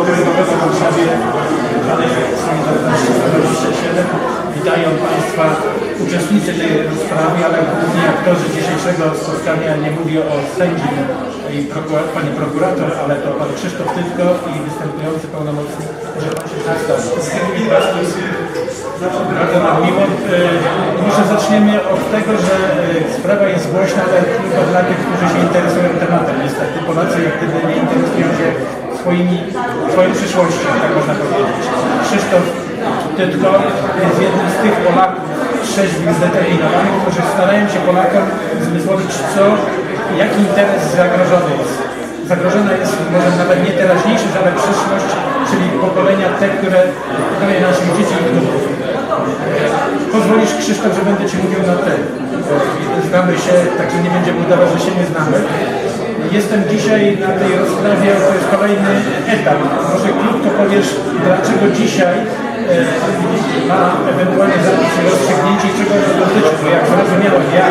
Okręgowego w Warszawie Solidarności 127. Witają Państwa uczestnicy tej rozprawy, ale głównie aktorzy dzisiejszego spotkania. Nie mówię o sędzi i pani prokurator, ale to pan Krzysztof Tytko i występujący pełnomocnik, że pan się przedstawi. Bardzo nam miło. E, Może zaczniemy od tego, że e, sprawa jest głośna, ale tylko dla tych, którzy się interesują tematem. Niestety Polacy jak gdyby nie interesują się swoimi, swoją przyszłością, tak można powiedzieć. Krzysztof Tytko jest jednym z tych Polaków trzeźwych, zdeterminowanych, którzy starają się Polakom zmysłowić, co, jaki interes zagrożony jest. Zagrożona jest może nawet nie teraźniejszość, ale przyszłość, czyli pokolenia te, które pokolenie naszych dzieci i wnuków. Pozwolisz Krzysztof, że będę Ci mówił na ten. Znamy się, także nie będziemy udawać, że się nie znamy. Jestem dzisiaj na tej rozprawie, to jest kolejny etap. Może krótko powiesz, dlaczego dzisiaj e, ma ewentualnie zapisy rozstrzygnięcie i czego to dotyczy. Bo jak zrozumiałem ja,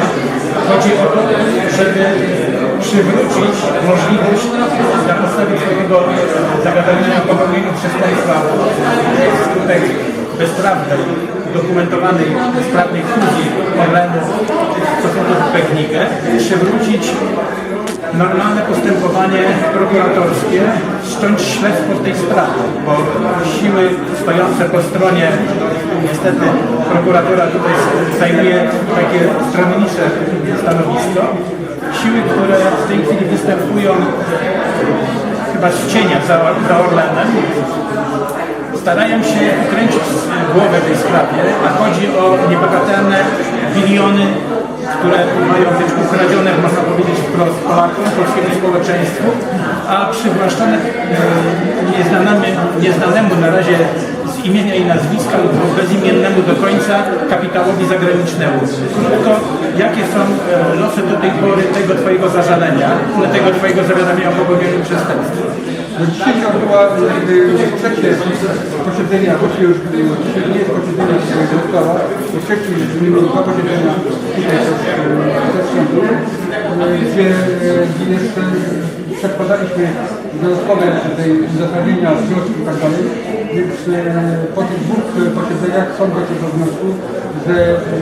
chodzi o to, żeby przywrócić możliwość na podstawie swojego zagadnienia o popełnieniu przestępstwa wskutek bezprawnej, udokumentowanej bezprawnej fuzji Orlenu w stosunku do PGNiG, przywrócić normalne postępowanie prokuratorskie, wszcząć śledztwo w tej sprawie, bo siły stojące po stronie, niestety prokuratura tutaj zajmuje takie stronnicze stanowisko, siły, które w tej chwili występują chyba z cienia za, za Orlenem, starają się kręcić głowę w tej sprawie, a chodzi o niebagatelne biliony, które mają być ukradzione, można powiedzieć wprost, Polakom, polskiemu społeczeństwu, a przywłaszczone e, nieznanemu, nieznanemu na razie z imienia i nazwiska lub bezimiennemu do końca kapitałowi zagranicznemu. Krótko, jakie są e, losy do tej pory tego Twojego zażalenia, tego Twojego zawiadomienia o popełnieniu przestępstwa? No dzisiaj się odbyła y, trzecie posiedzenie, właściwie już dzisiaj nie jest posiedzenie dyrektora, to trzecie już mieli dwa posiedzenia tutaj też sądu, y, gdzie jest, przedkładaliśmy dodatkowe uzasadnienia, wnioski i tak dalej, więc y, po tych dwóch y, posiedzeniach sąd doszedł do wniosku, że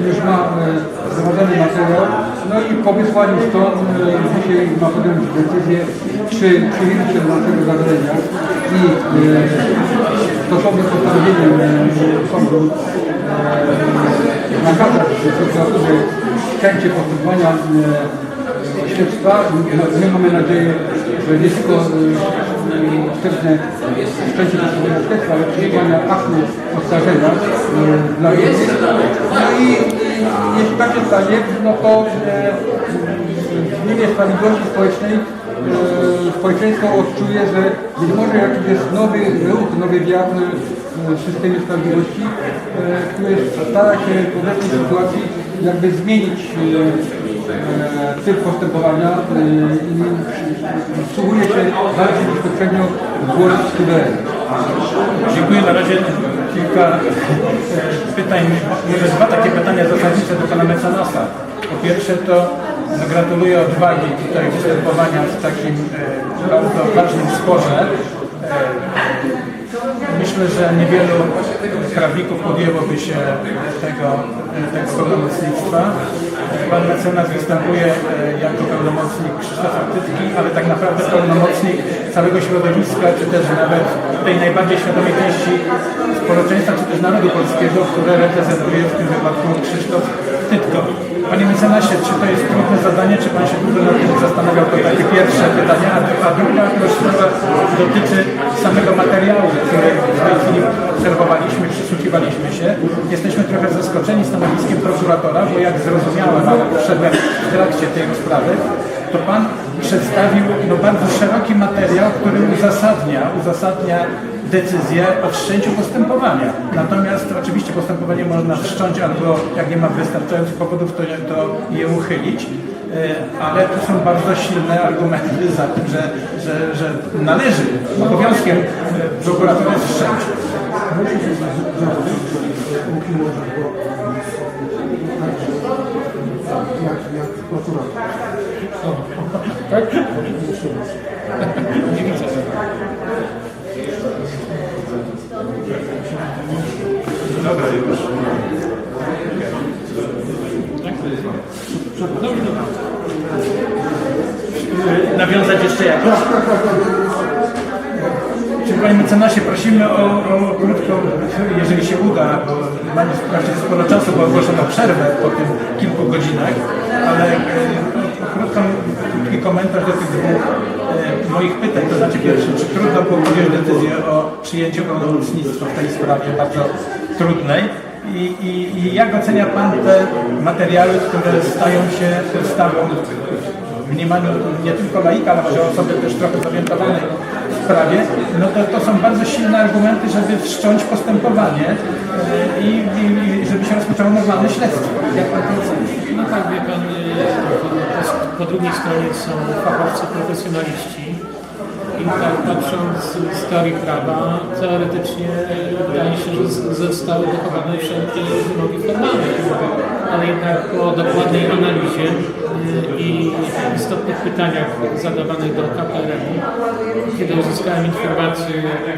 już ma y, zgromadzony materiał, no i po wysłaniu stąd dzisiaj ma podjąć decyzję, czy przyjęcie się do naszego zagadnienia i e, stosownie z postanowieniem e, sądu e, nakazać prokuraturze wszczęcie postępowania e, śledztwa. My mamy nadzieję, że nie tylko e, wstępne wszczęcie postępowania śledztwa, ale przyjmowania aktu oskarżenia e, dla innych. No i i jeśli tak się stanie, no to e, w imię sprawiedliwości społecznej społeczeństwo odczuje, że być może jakiś jest nowy ruch, nowy wiatr w systemie sprawiedliwości, który stara się w obecnej sytuacji jakby zmienić typ postępowania e, i wsłuchuje się bardziej niż poprzednio w głos suwerena. Dziękuję. Na razie kilka e, pytań, może dwa takie pytania zasadnicze do pana mecenasa. Po pierwsze to no, gratuluję odwagi tutaj występowania w takim e, bardzo ważnym sporze. E, Myślę, że niewielu prawników podjęłoby się tego, tego pełnomocnictwa. Pan mecenas występuje e, jako pełnomocnik Krzysztofa Tytki, ale tak naprawdę pełnomocnik całego środowiska, czy też nawet tej najbardziej świadomej części społeczeństwa, czy też narodu polskiego, które reprezentuje w tym wypadku Krzysztof Tytko. Panie mecenasie, czy to jest trudne zadanie, czy Pan się dużo nad tym zastanawiał? To takie pierwsze pytanie. A, a druga sprawa dotyczy samego materiału, który w tej chwili obserwowaliśmy, przysłuchiwaliśmy się. Jesteśmy trochę zaskoczeni stanowiskiem prokuratora, bo jak zrozumiałem, ale wszedłem w trakcie tej rozprawy, to Pan przedstawił no, bardzo szeroki materiał, który uzasadnia, uzasadnia decyzję o wszczęciu postępowania. Natomiast oczywiście postępowanie można wszcząć albo jak nie ma wystarczających powodów, to, to je uchylić. E, Ale tu są bardzo silne argumenty za tym, że, że, że należy obowiązkiem e, prokuratury wszcząć. Nie widzę. Y, Nawiązać jeszcze jakoś? Czy Panie mecenasie prosimy o, o krótką, jeżeli się uda, bo mamy wprawdzie sporo czasu, bo ogłoszono przerwę po tym kilku godzinach, ale e, krótką, krótki komentarz do tych dwóch e, moich pytań. To znaczy pierwsze, czy trudno było podjąć decyzję o przyjęciu pełnomocnictwa w tej sprawie bardzo trudnej? I, i, I jak ocenia Pan te materiały, które stają się podstawą w mniemaniu nie tylko laika, ale może osoby też trochę zorientowanej w sprawie, no to, to są bardzo silne argumenty, żeby wszcząć postępowanie e, i, i, i żeby się rozpoczęło normalne śledztwo. Jak Pan to? No tak, wie pan, po, po drugiej stronie są fachowcy, profesjonaliści i tak patrząc z teorii prawa, teoretycznie wydaje się, że zostały dochowane wszelkie wymogi formalne, ale jednak po dokładnej analizie y, i istotnych pytaniach zadawanych do KPRM-u, kiedy uzyskałem informację,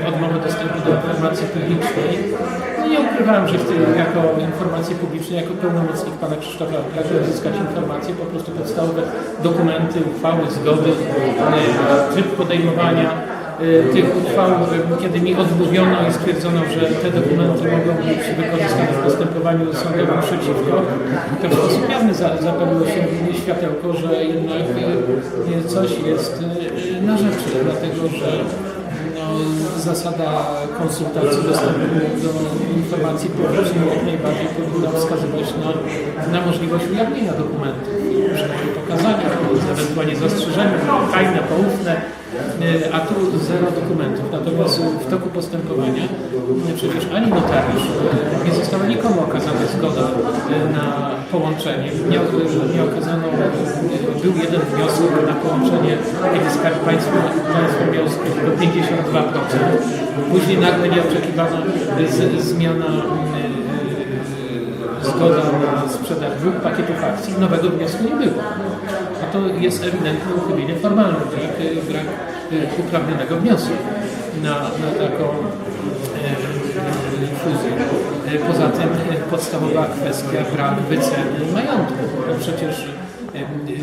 odmowę dostępu do informacji no nie ukrywałem, że chcę jako informację publiczną, jako pełnomocnik pana Krzysztofa pragnę uzyskać informacje, po prostu podstawowe dokumenty, uchwały, zgody, e, tryb podejmowania e, tych uchwał, e, kiedy mi odmówiono i stwierdzono, że te dokumenty mogą być wykorzystane w postępowaniu sądowym przeciwko, to w sposób jawny za- zapaliło się światełko, że jednak coś jest na rzeczy, dlatego że no, zasada konsultacji dostępu do informacji publicznej jak najbardziej powinna wskazywać na, na możliwość ujawnienia dokumentów, przynajmniej pokazania, ewentualnie zastrzeżenia, tajne, poufne, y, a tu zero dokumentów. Natomiast w toku postępowania y, przecież ani notariusz y, nie została nikomu okazana zgoda na połączenie. Nie, nie okazano, był jeden wniosek na połączenie, kiedy Skarb Państwa, państwa do 52%. Później nagle nieoczekiwana zmiana y, zgoda na sprzedaż dwóch pakietów akcji, nowego wniosku nie było. A to jest ewidentne uchybienie formalne, brak, brak y, uprawnionego wniosku na, na taką y, y, fuzję. Y, Poza tym y, podstawowa kwestia brak wyceny majątku. Bo przecież y,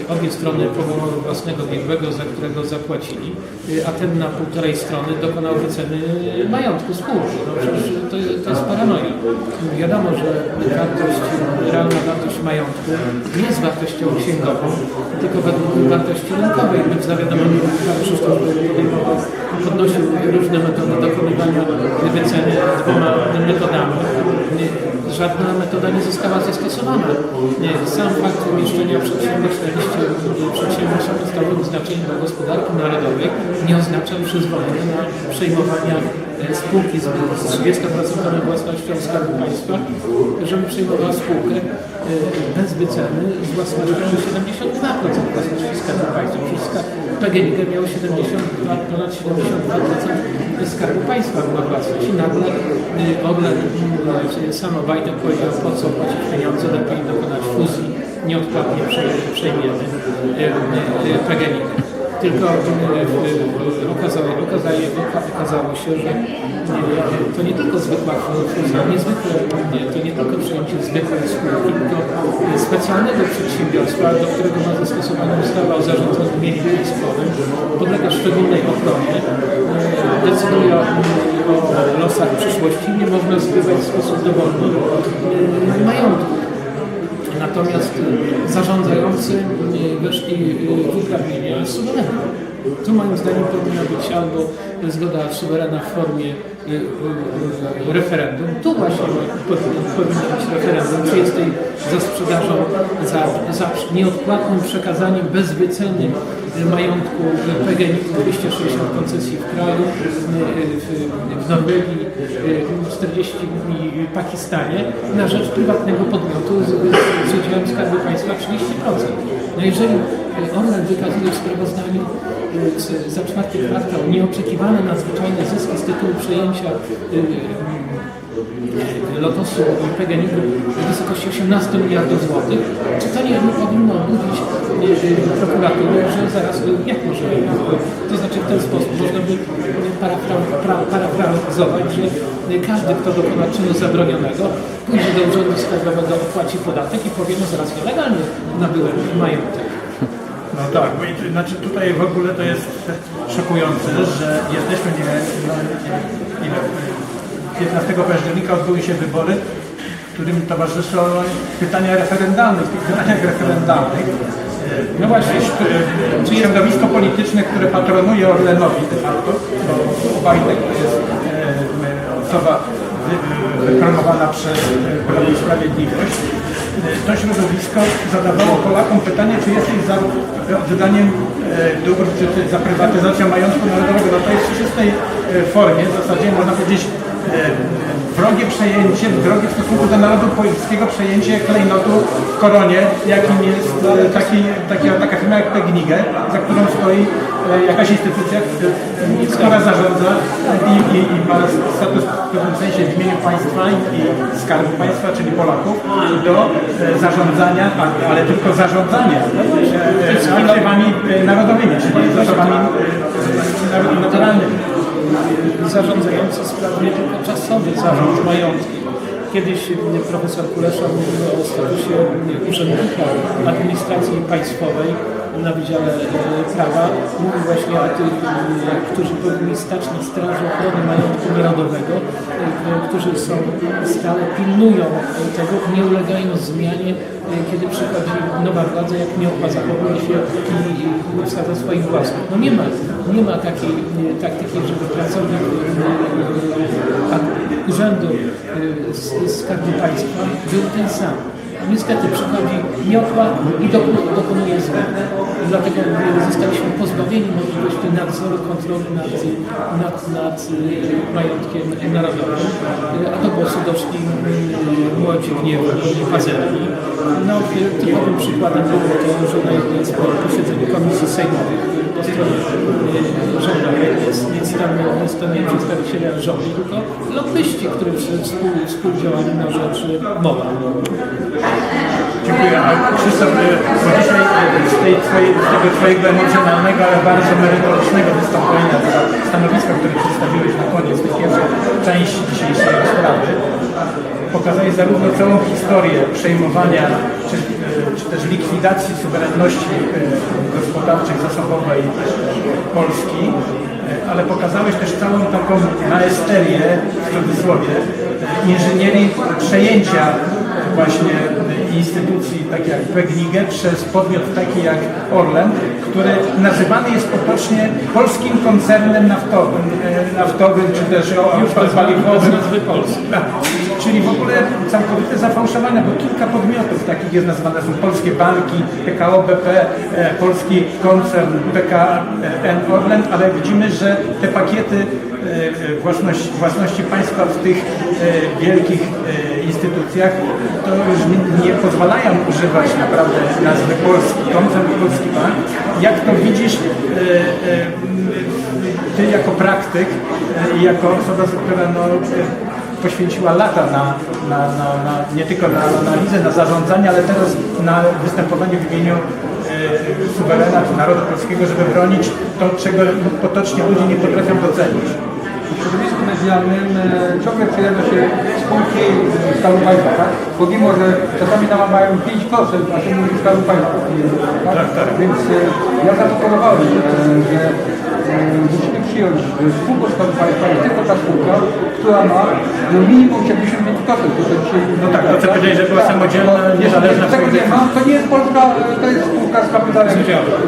obie strony powołały własnego biegłego, za którego zapłacili, y, a ten na półtorej strony dokonał wyceny majątku spółki. No przecież to, to jest paranoja. Wiadomo, że wartość, realna wartość majątku nie jest wartością księgową, tylko według wartości rynkowej. My w zawiadomieniu Krzysztof podnosił różne metody dokonywania wyceny dwoma metodami. Żadna metoda nie została zastosowana. Nie, Sam fakt umieszczenia przedsiębiorstw na liście przedsiębiorstw podstawowym znaczeniu dla gospodarki narodowej nie oznacza przyzwolenia na przejmowania e, spółki z, z 30% własnością Skarbu Państwa, żeby przejmowała spółkę e, bez wyceny z własnością 72% własności Skarbu Państwa. Skarb- PGNiG miał 72, ponad 72% Skarbu Państwa była własność i nagle y, Orlen, czyli sam Obajtek powiedział, po co płacić pieniądze, lepiej dokonać fuzji, nieodpłatnie prze- przejmiemy PGNiG. Tylko okazało, okazało, okazało się, że to nie tylko zwykła fuzja, niezwykle, nie, to nie tylko przejęcie zwykłej spółki, tylko specjalnego przedsiębiorstwa, do którego ma zastosowanie ustawa o zarządzaniu mieniem państwowym, podlega szczególnej ochronie, y, decyduje o, losach przyszłości, nie można zbywać w sposób dowolny y, majątku. Natomiast y, zarządzający weszli y, w uprawnienia suwerena. Tu moim zdaniem powinna być albo zgoda suwerena w formie y, referendum. Tu właśnie powinno, być referendum, czy jest tej za sprzedażą, za, za nieodpłatnym przekazaniem bez wyceny majątku PGNiG 260 koncesji w kraju, y, w, w Norwegii, y, 40 w Pakistanie na rzecz prywatnego podmiotu z, z udziałem Skarbu Państwa 30%. No jeżeli y, Orlen wykazuje w sprawozdaniu za czwarty kwartał nieoczekiwane nadzwyczajne zyski z tytułu przejęcia Lotosu i PGNiG w wysokości 18 miliardów złotych, czy to nie powinno budzić y, y, prokuratury, że zaraz, y, jak może, to znaczy w ten sposób można by parafrazować, że każdy, kto dokona czynu zabronionego, pójdzie do urzędu skarbowego, opłaci podatek i powie, no zaraz ja legalnie nabyłem majątek. No tak, bo i- znaczy tutaj w ogóle to jest szokujące, że jesteśmy nie, no, ile, 15 października odbyły się wybory, którym towarzyszą pytania referendalne. W tych pytaniach referendalnych no właśnie, środowisko polityczne, które patronuje Orlenowi de facto, bo Obajtek to jest e, osoba promowana przez Prawo i Sprawiedliwość, E, to środowisko zadawało Polakom pytanie, czy jesteś za oddaniem e, dóbr, czy za prywatyzacją majątku narodowego. No to jest w czystej formie, w zasadzie można powiedzieć wrogie przejęcie, wrogie w stosunku do narodu polskiego przejęcie klejnotu w koronie, jakim jest e, taki, taki, taka firma jak PGNiG, za którą stoi e, jakaś instytucja, e, która zarządza i, i, i ma status w pewnym sensie w imieniu państwa i, skarbu państwa, czyli Polaków, do e, zarządzania, ale tylko zarządzania e, e, aktywami e, narodowymi, czyli zasobami e, narod- naturalnymi. Zarządzający sprawnie tylko czasowy zarząd majątkiem. Kiedyś m, profesor Kulesza mówił o statusie m, urzędnika administracji państwowej na Wydziale e, Prawa. Mówił właśnie o tych, którzy powinni stać na straży ochrony majątku narodowego, e, którzy są stale pilnują tego, nie ulegają zmianie, e, kiedy przychodzi nowa władza, jak miałpa zachowuje się i, wsadza swoich własnych. No nie ma, nie ma takiej e, taktyki, żeby pracownik e, urzędu e, z- Skarbu Państwa był ten sam. Niestety przychodzi miotła i dokonuje zmian. Dlatego zostaliśmy pozbawieni możliwości nadzoru, kontroli nad, nad, nad e, majątkiem narodowym. E, A do głosu doszli młodzi gniewu i pazerni. No, e, typowym przykładem było to, że na jednym z posiedzeń komisji sejmowych e, jest, jest, tam, jest to nie przedstawiciele rządu, tylko lobbyści, którzy współ, współdziałali na rzecz mowa. Dziękuję. A Krzysztof, e, bo dzisiaj e, z, tej twojej, z tego Twojego emocjonalnego, ale bardzo merytorycznego wystąpienia, stanowiska, które przedstawiłeś na koniec tej pierwszej części dzisiejszej rozprawy, pokazałeś zarówno całą historię przejmowania, czy, e, czy też likwidacji suwerenności e, gospodarczej, zasobowej Polski, e, ale pokazałeś też całą taką maesterię, w cudzysłowie, inżynierii przejęcia właśnie instytucji takie jak PGNiG przez podmiot taki jak Orlen, który nazywany jest potocznie polskim koncernem naftowym, e, naftowym czy też paliwowym. nazwy Polski. Czyli w ogóle całkowite zafałszowane, bo kilka podmiotów takich jest nazywane, są polskie banki, PKO BP, e, polski koncern PKN Orlen, ale widzimy, że te pakiety e, e, własności, własności państwa w tych wielkich instytucjach to już nie, pozwalają używać naprawdę nazwy polski koncern, polski bank. Jak to widzisz ty jako praktyk jako osoba, która no, poświęciła lata na, na, na, na, nie tylko na analizę, na zarządzanie, ale teraz na występowanie w imieniu e, suwerena czy narodu polskiego, żeby bronić to, czego potocznie ludzie nie potrafią docenić. W środowisku medialnym e, ciągle przejawia się spółki Skarbu Państwa, tak? Pomimo, że czasami nam mają 5%, a się mówi Skarbu Państwa. Tak? Tak, tak. Więc e, ja zaproponowałem, e, że e, przyjąć, że spółka Skarbu Państwa jest tylko ta spółka, która ma no, minimum 75%. To to dzisiaj, No tak, to co powiedziałeś, że była samodzielna, niezależna Tego nie ma, to nie jest Polska, e, to jest spółka z kapitałem,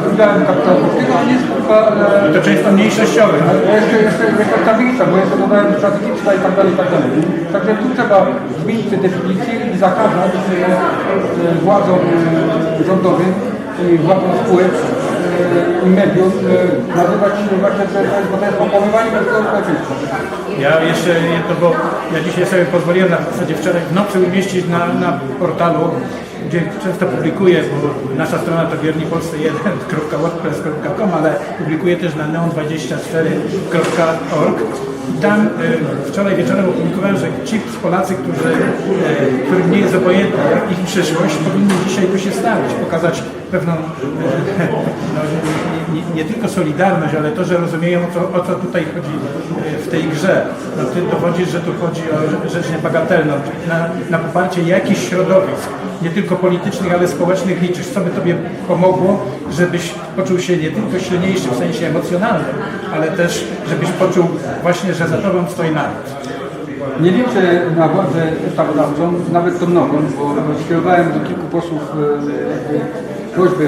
z udziałem kapitału polskiego, a nie spółka e, To często mniejszościowy. jeszcze, jeszcze, jeszcze tablica, bo jeszcze dodałem strategiczna i tak dalej, i tak dalej. Także tu trzeba zmienić te definicje i zakazać e, e, władzom e, rządowym i władzom spółek e, mediów e, nazywać właśnie bo to jest pokonywanie polskiego społeczeństwa. Ja jeszcze jedno, bo ja dzisiaj sobie pozwoliłem na w zasadzie wczoraj w nocy umieścić na, na portalu, gdzie często publikuję, bo nasza strona to wierniPolsce1.wordpress.com, ale publikuję też na neon24.org. I tam e, wczoraj wieczorem opublikowałem, że ci Polacy, którzy, e, którym nie jest obojętna ich przyszłość, powinni dzisiaj tu się stawić, pokazać pewną e, no, nie, nie, tylko solidarność, ale to, że rozumieją o co, o co tutaj chodzi w tej grze. No ty dowodzisz, że tu chodzi o rzecz niebagatelną, na, na poparcie jakichś środowisk, nie tylko politycznych, ale społecznych liczysz. Co by tobie pomogło, żebyś poczuł się nie tylko silniejszy w sensie emocjonalnym, ale też żebyś poczuł właśnie, że za tobą stoi naród. Nie liczę na władzę ustawodawczą, nawet tą nową, bo skierowałem do kilku posłów e, jakby prośbę,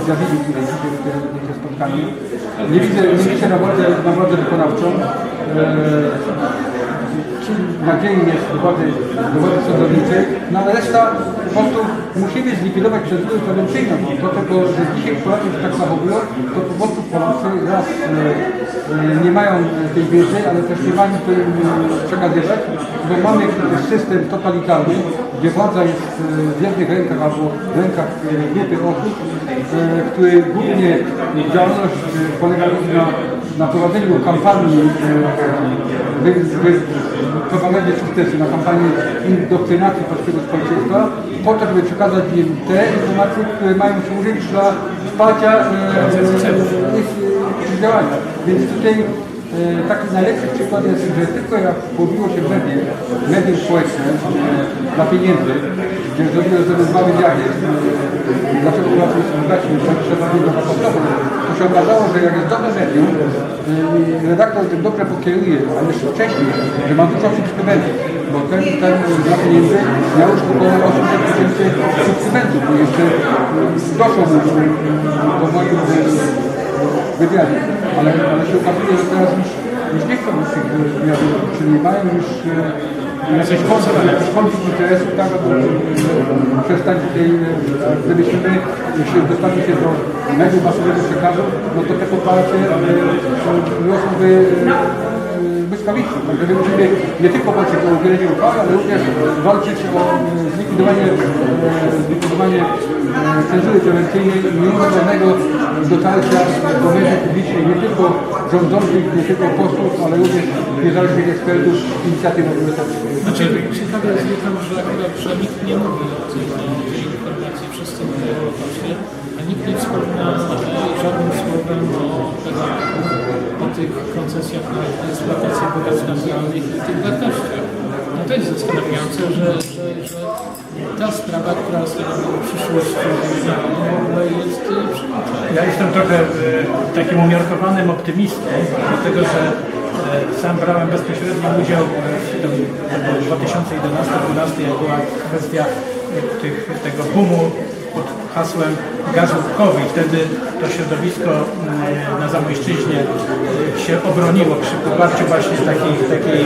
dzisiaj na te, na te spotkanie. Nie widzę, nie liczę na władzę, na władzę wykonawczą. E, Nadzieją jest do władzy, do władzy sądowniczej, no ale reszta po prostu musimy zlikwidować procedurę prewencyjną. Do tego, że dzisiaj Polacy się tak zachowują, to po prostu Polacy raz e, e, nie mają tej wiedzy, ale też nie mają tym e, przekazywać, bo mamy system totalitarny, gdzie władza jest e, w jednych rękach albo w rękach grupy osób, e, które głównie działalność e, polega na, na prowadzeniu kampanii e, propagandzie sukcesu, na kampanii indoktrynacji polskiego społeczeństwa, po to, żeby przekazać im te informacje, które mają służyć dla wsparcia ich, działania. Więc tutaj taki najlepszy przykład jest, że tylko jak pojawiło się media, media społeczne e, dla pieniędzy, gdzie zrobiło sobie mały e, dlaczego Polacy są bogaci, że trzeba nie to się okazało, że jak jest dobre medium, e, redaktor tym dobrze pokieruje, a jeszcze wcześniej, że ma dużo subskrybentów, bo ten, ten dla pieniędzy miał już około 800 tysięcy subskrybentów, bo jeszcze e, doszło mu do, do moich e, wywiadu, ale, ale się okazuje, że teraz już, już nie chcą już tych wywiadów, czyli mają już e, jakiś konflikt, jakiś konflikt interesów, tak, e, przestać e, gdybyśmy my się dostali się do mediów masowego przekazu, no to te poparcie e, rosłoby błyskawicznie. Także my musimy nie tylko walczyć o udzielenie uchwały, ale również walczyć o e, zlikwidowanie, e, zlikwidowanie e, cenzury prewencyjnej i nieuzasadnionego dotarcia do mediów publicznych nie tylko rządzących, nie tylko posłów, ale również niezależnych ekspertów inicjatyw obywatelskich. Znaczy, ciekawe jest że akurat że nikt nie mówi o tej, informacji, wszyscy mówią o nikt nie wspomina żadnym słowem o, o tych koncesjach na eksploatację bogactw naturalnych i tych wartościach. No to jest zastanawiające, że, że, że ta sprawa, która stanowi przyszłość w ogóle jest przemilczana. Ja jestem trochę e, takim umiarkowanym optymistą, dlatego że e, sam brałem bezpośredni udział w 2011-2012, jak była kwestia e, tych, tego boomu pod hasłem gazu łupkowy. Wtedy to środowisko mm, na Zamojszczyźnie e, się obroniło przy poparciu właśnie takiej, takiej,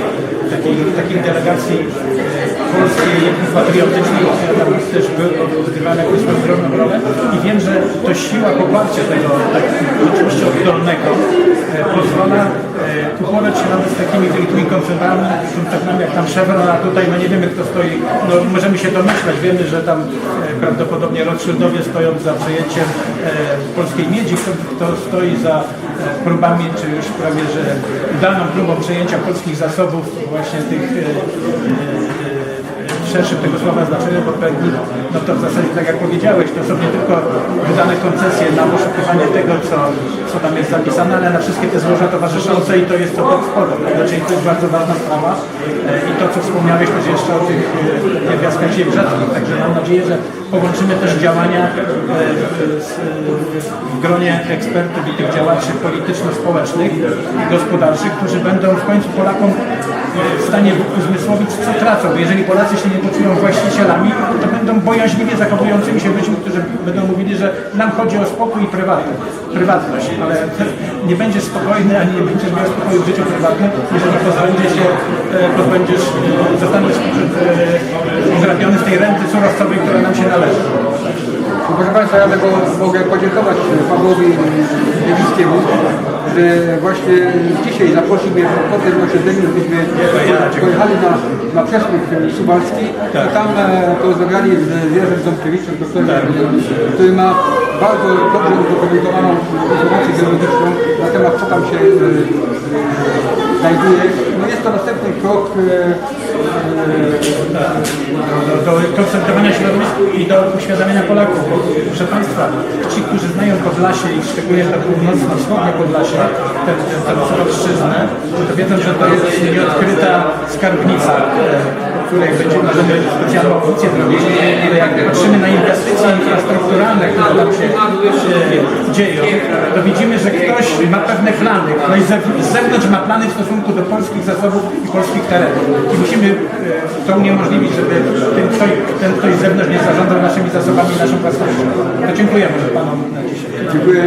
takiej, takiej delegacji e, polskiej patriotycznej, tam też był odgrywała jakąś ogromną rolę i wiem, że to siła poparcia tego tak, oczywiście oddolnego e, pozwala uporać się nawet z takimi wielkimi koncernami, koncernami jak tam Chevron, a tutaj no nie wiemy kto stoi, no możemy się domyślać, wiemy, że tam prawdopodobnie Rothschildowie stoją za przejęciem e, polskiej miedzi, kto, kto stoi za e, próbami, czy już prawie, że udaną próbą przejęcia polskich zasobów właśnie tych e, e, szerszym tego słowa znaczeniu, bo pewnie, no to w zasadzie tak jak powiedziałeś, to są nie tylko wydane koncesje na poszukiwanie tego, co, co tam jest zapisane, ale na wszystkie te złoża towarzyszące i to jest to pod spodem. Znaczy to jest bardzo ważna sprawa E, i to, co wspomniałeś też jeszcze o tych e, pierwiastkach ziemi rzadkich, także mam nadzieję, że połączymy też działania e, z, w gronie ekspertów i tych działaczy polityczno-społecznych i gospodarczych, którzy będą w końcu Polakom e, w stanie uzmysłowić, co tracą. Bo jeżeli Polacy się nie poczują właścicielami, to będą bojaźliwie zachowującymi się ludźmi, którzy będą mówili, że nam chodzi o spokój i prywatność, prywatność ale nie będziesz spokojny, ani nie będziesz miał spokoju w życiu prywatnym, jeżeli pozbędziesz się, e, pozbędziesz, e, zostaniesz e, ograbiony z tej renty surowcowej, która nam się należy. Proszę Państwa, ja tego mogę podziękować Pawłowi Wiewickiemu, że właśnie dzisiaj zaprosił mnie po tym osiedleniu, gdyśmy pojechali na, na przesmyk suwalski i tam e, porozmawiali z Jerzym Ząbkiewiczem, doktorem, który ma bardzo dobrze udokumentowaną informację geologiczną na temat co tam się e, znajduje. No jest to następny krok e, do, do koncertowania środowisk i do uświadamiania Polaków. Proszę Państwa, ci, którzy znają Podlasie i szczególnie to północno-wschodnie Podlasie, tę Solszczyznę, to wiedzą, że to jest nieodkryta skarbnica, e, o której będzie możemy specjalną aukcję zrobić. Jak patrzymy na inwestycje infrastrukturalne, które tam się e, dzieją, to widzimy, że ktoś ma pewne plany, ktoś z zewnątrz ma plany w stosunku do polskich zasobów i polskich terenów. I musimy e, to uniemożliwić, żeby ten ktoś, ten ktoś z zewnątrz nie zarządzał naszymi zasobami naszą własnością. To dziękujemy Panom na dzisiaj. dziękuję.